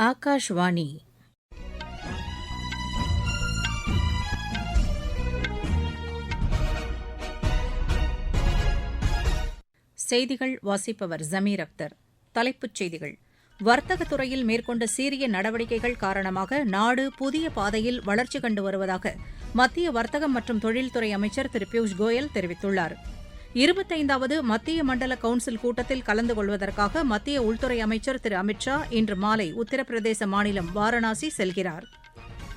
ஆகாஷ்வாணி. செய்திகள் வாசிப்பவர் ஜமீர் அக்தர். தலைப்புச் செய்திகள். வர்த்தகத் துறையில் மேற்கொண்ட சீரிய நடவடிக்கைகள் காரணமாக நாடு புதிய பாதையில் வளர்ச்சி கண்டு வருவதாக மத்திய வர்த்தகம் மற்றும் தொழில்துறை அமைச்சர் திரு பியூஷ் கோயல் தெரிவித்துள்ளார். இருபத்தைந்தாவது மத்திய மண்டல கவுன்சில் கூட்டத்தில் கலந்து கொள்வதற்காக மத்திய உள்துறை அமைச்சர் திரு அமித் ஷா இன்று மாலை உத்தரப்பிரதேச மாநிலம் வாரணாசி செல்கிறார்.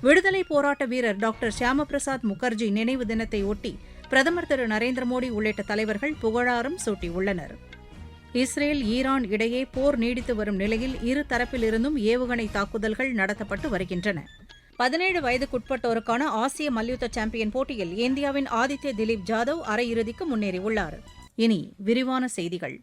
விடுதலைப் போராட்ட வீரர் டாக்டர் ஷியாமபிரசாத் முகர்ஜி நினைவு தினத்தை ஒட்டி பிரதமர் திரு நரேந்திர மோடி உள்ளிட்ட தலைவர்கள் புகழாரம் சூட்டியுள்ளனர். இஸ்ரேல் ஈரான் இடையே போர் நீடித்து வரும் நிலையில் இரு தரப்பிலிருந்தும் ஏவுகணை தாக்குதல்கள் நடத்தப்பட்டு வருகின்றன. பதினேழு வயதுக்குட்பட்டோருக்கான ஆசிய மல்யுத்த சாம்பியன் போட்டியில் இந்தியாவின் ஆதித்ய திலீப் ஜாதவ் அரையிறுதிக்கு முன்னேறியுள்ளார். இனி விரிவான செய்திகள்.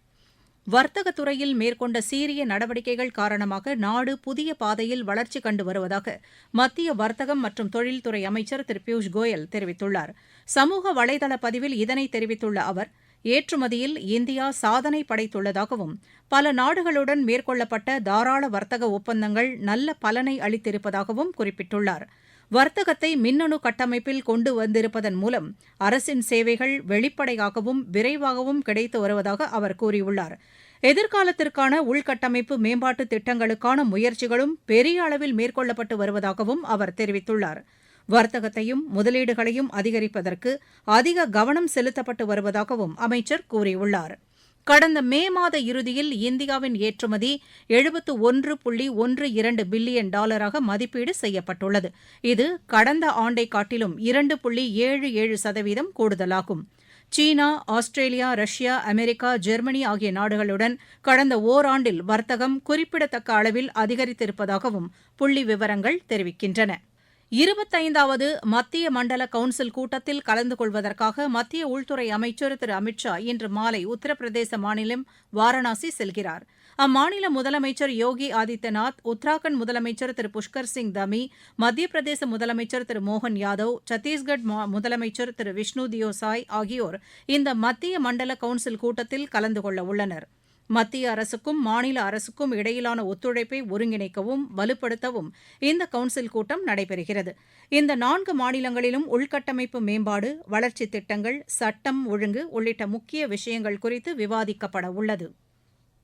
வர்த்தகத்துறையில் மேற்கொண்ட சீரிய நடவடிக்கைகள் காரணமாக நாடு புதிய பாதையில் வளர்ச்சி கண்டு வருவதாக மத்திய வர்த்தகம் மற்றும் தொழில்துறை அமைச்சர் திரு பியூஷ் கோயல் தெரிவித்துள்ளார். சமூக வலைதள பதிவில் இதனை தெரிவித்துள்ள அவர் ஏற்றுமதியில் இந்தியா சாதனை படைத்துள்ளதாகவும் பல நாடுகளுடன் மேற்கொள்ளப்பட்ட தாராள வர்த்தக ஒப்பந்தங்கள் நல்ல பலனை அளித்திருப்பதாகவும் குறிப்பிட்டுள்ளார். வர்த்தகத்தை மின்னணு கட்டமைப்பில் கொண்டு வந்திருப்பதன் மூலம் அரசின் சேவைகள் வெளிப்படையாகவும் விரைவாகவும் கிடைத்து வருவதாக அவர் கூறியுள்ளார். எதிர்காலத்திற்கான உள்கட்டமைப்பு மேம்பாட்டு திட்டங்களுக்கான முயற்சிகளும் பெரிய அளவில் மேற்கொள்ளப்பட்டு வருவதாகவும் அவர் தெரிவித்துள்ளார். வர்த்தகத்தையும் முதலீடுகளையும் அதிகரிப்பதற்கு அதிக கவனம் செலுத்தப்பட்டு வருவதாகவும் அமைச்சர் கூறியுள்ளார். கடந்த மே மாத இறுதியில் இந்தியாவின் ஏற்றுமதி எழுபத்து ஒன்று புள்ளி ஒன்று இரண்டு பில்லியன் டாலராக மதிப்பீடு செய்யப்பட்டுள்ளது. இது கடந்த ஆண்டை காட்டிலும் இரண்டு புள்ளி ஏழு ஏழு சதவீதம் கூடுதலாகும். China Australia Russia America Germany ஆகிய நாடுகளுடன் கடந்த ஓராண்டில் வர்த்தகம் குறிப்பிடத்தக்க அளவில் அதிகரித்திருப்பதாகவும் புள்ளி விவரங்கள் தெரிவிக்கின்றன. இருபத்தைந்தாவது மத்திய மண்டல கவுன்சில் கூட்டத்தில் கலந்து கொள்வதற்காக மத்திய உள்துறை அமைச்சர் திரு. அமித் ஷா இன்று மாலை உத்தரப்பிரதேச மாநிலம் வாரணாசி செல்கிறார். அம்மாநில முதலமைச்சர் யோகி ஆதித்யநாத் உத்தராகண்ட் முதலமைச்சர் திரு. புஷ்கர் சிங் தமி மத்திய பிரதேச முதலமைச்சர் திரு. மோகன் யாதவ் சத்தீஸ்கட் முதலமைச்சர் திரு. விஷ்ணு தியோசாய் ஆகியோர் இந்த மத்திய மண்டல கவுன்சில் கூட்டத்தில் கலந்து கொள்ள உள்ளனா் மத்திய அரசுக்கும் மாநில அரசுக்கும் இடையிலான ஒத்துழைப்பை ஒருங்கிணைக்கவும் வலுப்படுத்தவும் இந்த கவுன்சில் கூட்டம் நடைபெறுகிறது. இந்த நான்கு மாநிலங்களிலும் உள்கட்டமைப்பு மேம்பாடு வளர்ச்சித் திட்டங்கள் சட்டம் ஒழுங்கு உள்ளிட்ட முக்கிய விஷயங்கள் குறித்து விவாதிக்கப்பட உள்ளது.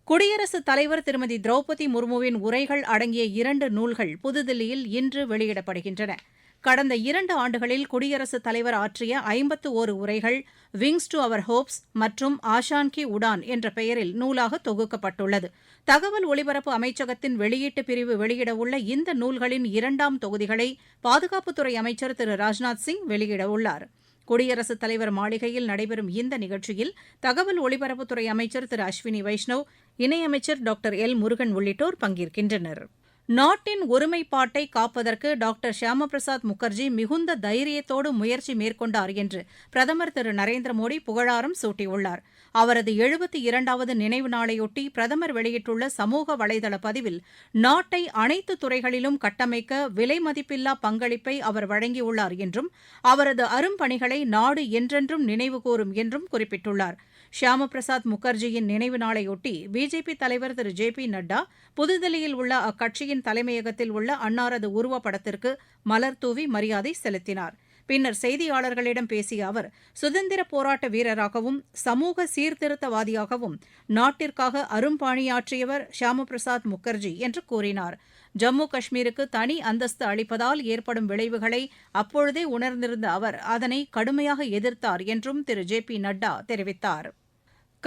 குடியரசுத் தலைவர் திருமதி திரௌபதி முர்முவின் உரைகள் அடங்கிய இரண்டு நூல்கள் புதுதில்லியில் இன்று வெளியிடப்படுகின்றன. கடந்த இரண்டு ஆண்டுகளில் குடியரசுத் தலைவர் ஆற்றிய ஐம்பத்து ஓரு உரைகள் விங்ஸ் டு அவர் ஹோப்ஸ் மற்றும் ஆஷான் கி உடான் என்ற பெயரில் நூலாக தொகுக்கப்பட்டுள்ளது. தகவல் ஒலிபரப்பு அமைச்சகத்தின் வெளியீட்டு பிரிவு வெளியிடவுள்ள இந்த நூல்களின் இரண்டாம் தொகுதிகளை பாதுகாப்புத்துறை அமைச்சர் திரு ராஜ்நாத் சிங் வெளியிடவுள்ளார். குடியரசுத் தலைவர் மாளிகையில் நடைபெறும் இந்த நிகழ்ச்சியில் தகவல் ஒலிபரப்புத்துறை அமைச்சர் திரு அஸ்வினி வைஷ்ணவ் இணையமைச்சர் டாக்டர் எல் முருகன் உள்ளிட்டோர் பங்கேற்கின்றனர். நாட்டின் ஒருமைப்பாட்டை காப்பதற்கு டாக்டர் ஷியாம பிரசாத் முகர்ஜி மிகுந்த தைரியத்தோடு முயற்சி மேற்கொண்டார் என்று பிரதமர் திரு நரேந்திர மோடி புகழாரம் சூட்டியுள்ளார். அவரது எழுபத்தி இரண்டாவது நினைவு நாளையொட்டி பிரதமர் வெளியிட்டுள்ள சமூக வலைதள பதிவில் நாட்டை அனைத்து துறைகளிலும் கட்டமைக்க விலை மதிப்பில்லா பங்களிப்பை அவர் வழங்கியுள்ளார் என்றும் அவரது அரும்பணிகளை நாடு என்றென்றும் நினைவுகூரும் என்றும் குறிப்பிட்டுள்ளார். ஷியாம பிரசாத் முகர்ஜியின் நினைவு நாளையொட்டி பிஜேபி தலைவர் திரு ஜே பி நட்டா புதுதில்லியில் உள்ள அக்கட்சியின் தலைமையகத்தில் உள்ள அன்னாரது உருவப்படத்திற்கு மலர்தூவி மரியாதை செலுத்தினார். பின்னர் செய்தியாளர்களிடம் பேசிய அவர் சுதந்திர போராட்ட வீரராகவும் சமூக சீர்திருத்தவாதியாகவும் நாட்டிற்காக அரும்பாணியாற்றியவர் ஷியாம பிரசாத் முகர்ஜி என்று கூறினார். ஜம்மு காஷ்மீருக்கு தனி அந்தஸ்து அளிப்பதால் ஏற்படும் விளைவுகளை அப்பொழுதே உணர்ந்திருந்த அவர் அதனை கடுமையாக எதிர்த்தார் என்றும் திரு ஜே பி நட்டா தெரிவித்தார்.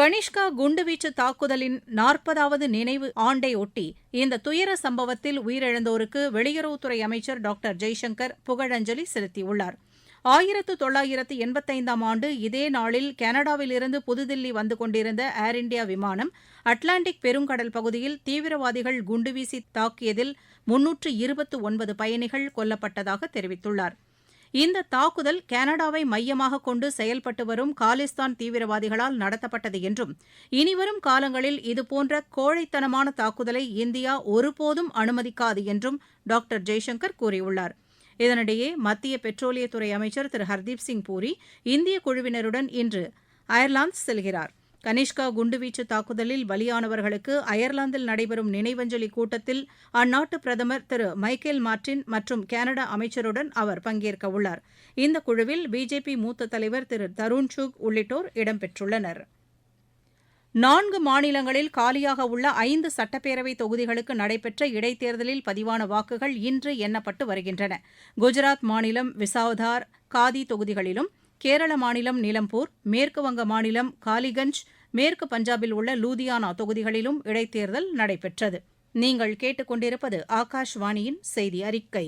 கனிஷ்கா குண்டுவீச்சு தாக்குதலின் நாற்பதாவது நினைவு ஆண்டையொட்டி இந்த துயர சம்பவத்தில் உயிரிழந்தோருக்கு வெளியுறவுத்துறை அமைச்சர் டாக்டர் ஜெய்சங்கர் புகழஞ்சலி செலுத்தியுள்ளார். ஆயிரத்து தொள்ளாயிரத்து எண்பத்தைந்தாம் ஆண்டு இதே நாளில் கனடாவிலிருந்து புதுதில்லி வந்து கொண்டிருந்த ஏர் இண்டியா விமானம் அட்லாண்டிக் பெருங்கடல் பகுதியில் தீவிரவாதிகள் குண்டுவீசி தாக்கியதில் முன்னூற்று இருபத்து ஒன்பது பயணிகள் கொல்லப்பட்டதாக தெரிவித்துள்ளார். இந்த தாக்குதல் கனடாவை மையமாக கொண்டு செயல்பட்டு வரும் காலிஸ்தான் தீவிரவாதிகளால் நடத்தப்பட்டது என்றும் இனிவரும் காலங்களில் இதுபோன்ற கோழைத்தனமான தாக்குதலை இந்தியா ஒருபோதும் அனுமதிக்காது என்றும் டாக்டர் ஜெய்சங்கர் கூறியுள்ளார். இதனிடையே மத்திய பெட்ரோலியத்துறை அமைச்சர் திரு ஹர்தீப் சிங் பூரி இந்திய குழுவினருடன் இன்று அயர்லாந்து செல்கிறார். கனிஷ்கா குண்டுவீச்சு தாக்குதலில் பலியானவர்களுக்கு அயர்லாந்தில் நடைபெறும் நினைவஞ்சலி கூட்டத்தில் அந்நாட்டு பிரதமர் திரு மைக்கேல் மார்டின் மற்றும் கனடா அமைச்சருடன் அவர் பங்கேற்க உள்ளார். இந்த குழுவில் பிஜேபி மூத்த தலைவர் திரு தருண் சுக் உள்ளிட்டோர் இடம்பெற்றுள்ளனர். நான்கு மாநிலங்களில் காலியாக உள்ள ஐந்து சட்டப்பேரவை தொகுதிகளுக்கு நடைபெற்ற இடைத்தேர்தலில் பதிவான வாக்குகள் இன்று எண்ணப்பட்டு வருகின்றன. குஜராத் மாநிலம் விசாவதார் காதி தொகுதிகளிலும் கேரள மாநிலம் நிலம்பூர் மேற்குவங்க மாநிலம் காலிகஞ்ச் மேற்கு பஞ்சாபில் உள்ள லூதியானா தொகுதிகளிலும் இடைத்தேர்தல் நடைபெற்றது. நீங்கள் கேட்டுக்கொண்டிருப்பது ஆகாஷ்வாணியின் செய்தி அறிக்கை.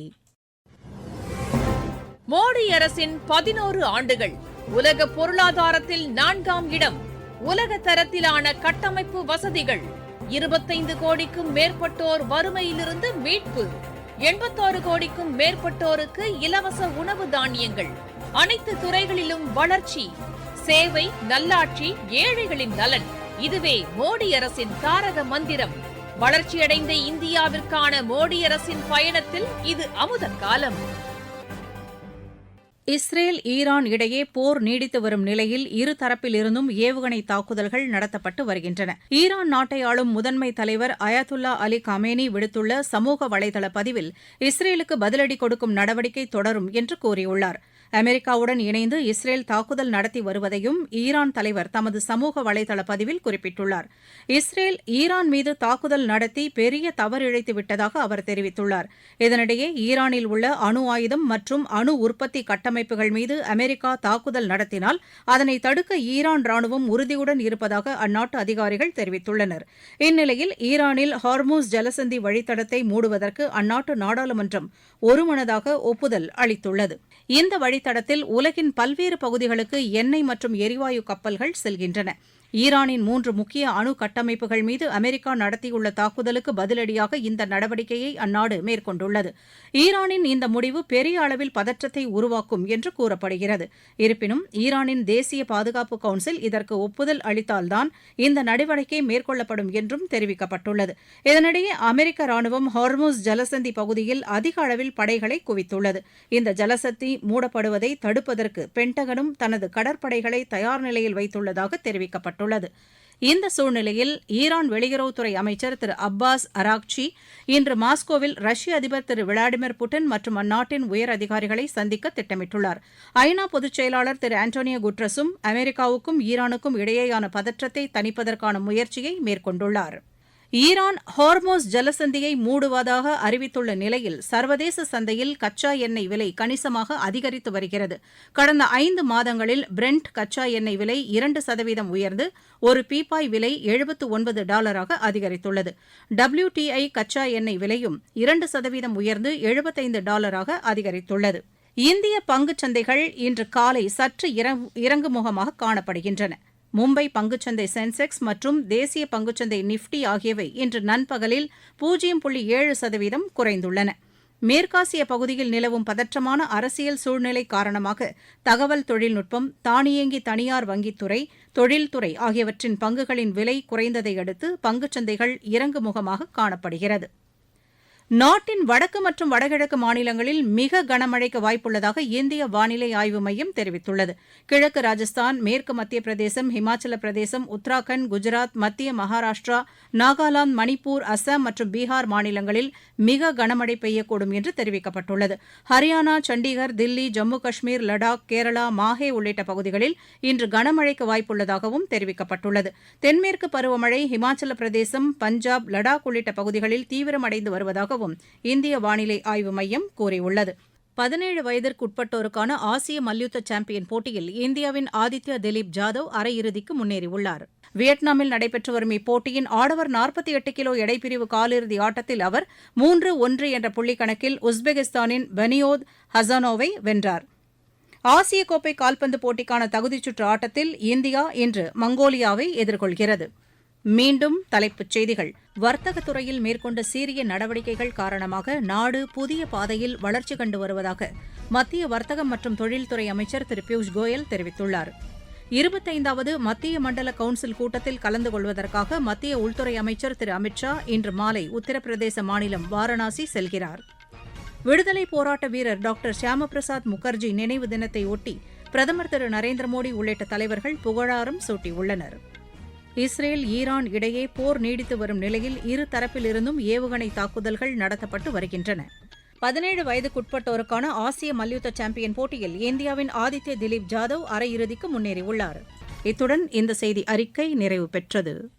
மோடி அரசின் பதினோரு ஆண்டுகள் உலக பொருளாதாரத்தில் நான்காம் இடம் உலக தரத்திலான கட்டமைப்பு வசதிகள் இருபத்தைந்து கோடிக்கும் மேற்பட்டோர் வறுமையிலிருந்து மீட்பு எண்பத்தாறு கோடிக்கும் மேற்பட்டோருக்கு இலவச உணவு தானியங்கள் அனைத்து துறைகளிலும் வளர்ச்சி சேவை நல்லாட்சி ஏழைகளின் நலன். இதுவே மோடி அரசின் தாரக மந்திரம். வளர்ச்சியடைந்த இந்தியாவிற்கான மோடி அரசின் பயணத்தில் இது அமுத காலம். இஸ்ரேல் ஈரான் இடையே போர் நீடித்து வரும் நிலையில் இரு தரப்பிலிருந்தும் ஏவுகணை தாக்குதல்கள் நடத்தப்பட்டு வருகின்றன. ஈரான் நாட்டை ஆளும் முதன்மை தலைவர் அயத்துல்லா அலி கமேனி விடுத்துள்ள சமூக வலைதள பதிவில் இஸ்ரேலுக்கு பதிலடி கொடுக்கும் நடவடிக்கை தொடரும் என்று கூறியுள்ளார். அமெரிக்காவுடன் இணைந்து இஸ்ரேல் தாக்குதல் நடத்தி வருவதையும் ஈரான் தலைவர் தமது சமூக வலைதள பதிவில் குறிப்பிட்டுள்ளார். இஸ்ரேல் ஈரான் மீது தாக்குதல் நடத்தி பெரிய தவறிழைத்து விட்டதாக அவர் தெரிவித்துள்ளார். இதனிடையே ஈரானில் உள்ள அணு ஆயுதம் மற்றும் அணு உற்பத்தி கட்டமைப்புகள் மீது அமெரிக்கா தாக்குதல் நடத்தினால் அதனை தடுக்க ஈரான் ராணுவம் உறுதியுடன் இருப்பதாக அந்நாட்டு அதிகாரிகள் தெரிவித்துள்ளனர். இந்நிலையில் ஈரானில் ஹார்மூஸ் ஜலசந்தி வழித்தடத்தை மூடுவதற்கு அந்நாட்டு நாடாளுமன்றம் ஒருமனதாக ஒப்புதல் அளித்துள்ளது. இந்த வழி வழித்தடத்தில் உலகின் பல்வேறு பகுதிகளுக்கு எண்ணெய் மற்றும் எரிவாயு கப்பல்கள் செல்கின்றன. ஈரானின் மூன்று முக்கிய அணு கட்டமைப்புகள் மீது அமெரிக்கா நடத்தியுள்ள தாக்குதலுக்கு பதிலடியாக இந்த நடவடிக்கையை அந்நாடு மேற்கொண்டுள்ளது. ஈரானின் இந்த முடிவு பெரிய அளவில் பதற்றத்தை உருவாக்கும் என்று கூறப்படுகிறது. இருப்பினும் ஈரானின் தேசிய பாதுகாப்பு கவுன்சில் இதற்கு ஒப்புதல் அளித்தால்தான் இந்த நடவடிக்கை மேற்கொள்ளப்படும் என்றும் தெரிவிக்கப்பட்டுள்ளது. இதனிடையே அமெரிக்க ராணுவம் ஹார்மோஸ் ஜலசந்தி பகுதியில் அதிக அளவில் படைகளை குவித்துள்ளது. இந்த ஜலசந்தி மூடப்படுவதை தடுப்பதற்கு பென்டகனும் தனது கடற்படைகளை தயார் நிலையில் வைத்துள்ளதாக தெரிவிக்கப்பட்டுள்ளது. இந்த சூழ்நிலையில் ஈரான் வெளியுறவுத்துறை அமைச்சர் திரு அப்பாஸ் அராக்சி இன்று மாஸ்கோவில் ரஷ்ய அதிபர் திரு விளாடிமிர் புட்டின் மற்றும் அந்நாட்டின் உயர் அதிகாரிகளை சந்திக்க திட்டமிட்டுள்ளார். ஐநா பொதுச் செயலாளர் திரு ஆண்டோனியோ குட்ரஸும் அமெரிக்காவுக்கும் ஈரானுக்கும் இடையேயான பதற்றத்தை தணிப்பதற்கான முயற்சியை மேற்கொண்டுள்ளார். ஈரான் ஹார்மோஸ் ஜலசந்தியை மூடுவதாக அறிவித்துள்ள நிலையில் சர்வதேச சந்தையில் கச்சா எண்ணெய் விலை கணிசமாக அதிகரித்து வருகிறது. கடந்த ஐந்து மாதங்களில் பிரெண்ட் கச்சா எண்ணெய் விலை இரண்டு சதவீதம் உயர்ந்து ஒரு பீப்பாய் விலை எழுபத்து ஒன்பது டாலராக அதிகரித்துள்ளது. டபிள்யூடிஐ கச்சா எண்ணெய் விலையும் இரண்டு சதவீதம் உயர்ந்து எழுபத்தைந்து டாலராக அதிகரித்துள்ளது. இந்திய பங்குச் சந்தைகள் இன்று காலை சற்று இறங்குமுகமாக காணப்படுகின்றன. மும்பை பங்குச்சந்தை சென்செக்ஸ் மற்றும் தேசிய பங்குச்சந்தை நிஃப்டி ஆகியவை இன்று நண்பகலில் பூஜ்ஜியம் புள்ளி ஏழு சதவீதம் குறைந்துள்ளன. மேற்காசிய பகுதியில் நிலவும் பதற்றமான அரசியல் சூழ்நிலை காரணமாக தகவல் தொழில்நுட்பம் தானியங்கி தனியார் வங்கித்துறை தொழில்துறை ஆகியவற்றின் பங்குகளின் விலை குறைந்ததை அடுத்து பங்குச்சந்தைகள் இறங்குமுகமாக காணப்படுகிறது. நாட்டின் வடக்கு மற்றும் வடகிழக்கு மாநிலங்களில் மிக கனமழைக்கு வாய்ப்புள்ளதாக இந்திய வானிலை ஆய்வு மையம் தெரிவித்துள்ளது. கிழக்கு ராஜஸ்தான் மேற்கு மத்திய பிரதேசம் ஹிமாச்சல பிரதேசம் உத்தராகண்ட் குஜராத் மத்திய மகாராஷ்டிரா நாகாலாந்து மணிப்பூர் அஸ்ஸாம் மற்றும் பீகார் மாநிலங்களில் மிக கனமழை பெய்யக்கூடும் என்று தெரிவிக்கப்பட்டுள்ளது. ஹரியானா சண்டிகர் தில்லி ஜம்மு காஷ்மீர் லடாக் கேரளா மாஹே உள்ளிட்ட பகுதிகளில் இன்று கனமழைக்கு வாய்ப்புள்ளதாகவும் தெரிவிக்கப்பட்டுள்ளது. தென்மேற்கு பருவமழை ஹிமாச்சல பிரதேசம் பஞ்சாப் லடாக் உள்ளிட்ட பகுதிகளில் தீவிரமடைந்து வருவதாகவும் இந்திய வானிலை ஆய்வு மையம் கூறியுள்ளது. பதினேழு வயதிற்குட்பட்டோருக்கான ஆசிய மல்யுத்த சாம்பியன் போட்டியில் இந்தியாவின் ஆதித்யா திலீப் ஜாதவ் அரையிறுதிக்கு முன்னேறியுள்ளார். வியட்நாமில் நடைபெற்று வரும் இப்போட்டியின் ஆடவர் நாற்பத்தி எட்டு கிலோ எடைப்பிரிவு காலிறுதி ஆட்டத்தில் அவர் மூன்று ஒன்று என்ற புள்ளி கணக்கில் உஸ்பெகிஸ்தானின் பெனியோத் ஹசானோவை வென்றார். ஆசிய கோப்பை கால்பந்து போட்டிக்கான தகுதிச்சுற்று ஆட்டத்தில் இந்தியா இன்று மங்கோலியாவை எதிர்கொள்கிறது. மீண்டும் தலைப்புச் செய்திகள். வர்த்தகத் துறையில் மேற்கொண்ட சீரிய நடவடிக்கைகள் காரணமாக நாடு புதிய பாதையில் வளர்ச்சி கண்டு வருவதாக மத்திய வர்த்தகம் மற்றும் தொழில்துறை அமைச்சர் திரு பியூஷ் கோயல் தெரிவித்துள்ளார். இருபத்தைந்தாவது மத்திய மண்டல கவுன்சில் கூட்டத்தில் கலந்து கொள்வதற்காக மத்திய உள்துறை அமைச்சர் திரு அமித் ஷா இன்று மாலை உத்தரப்பிரதேச மாநிலம் வாரணாசி செல்கிறார். விடுதலை போராட்ட வீரர் டாக்டர் ஷியாமபிரசாத் முகர்ஜி நினைவு தினத்தை ஒட்டி பிரதமர் திரு நரேந்திர மோடி உள்ளிட்ட தலைவர்கள் புகழாரம் சூட்டியுள்ளனா் இஸ்ரேல் ஈரான் இடையே போர் நீடித்து வரும் நிலையில் இரு தரப்பிலிருந்தும் ஏவுகணை தாக்குதல்கள் நடத்தப்பட்டு வருகின்றன. பதினேழு வயதுக்குட்பட்டோருக்கான ஆசிய மல்யுத்த சாம்பியன் போட்டியில் இந்தியாவின் ஆதித்ய திலீப் ஜாதவ் அரையிறுதிக்கு முன்னேறியுள்ளார். இத்துடன் இந்த செய்தி அறிக்கை நிறைவு பெற்றது.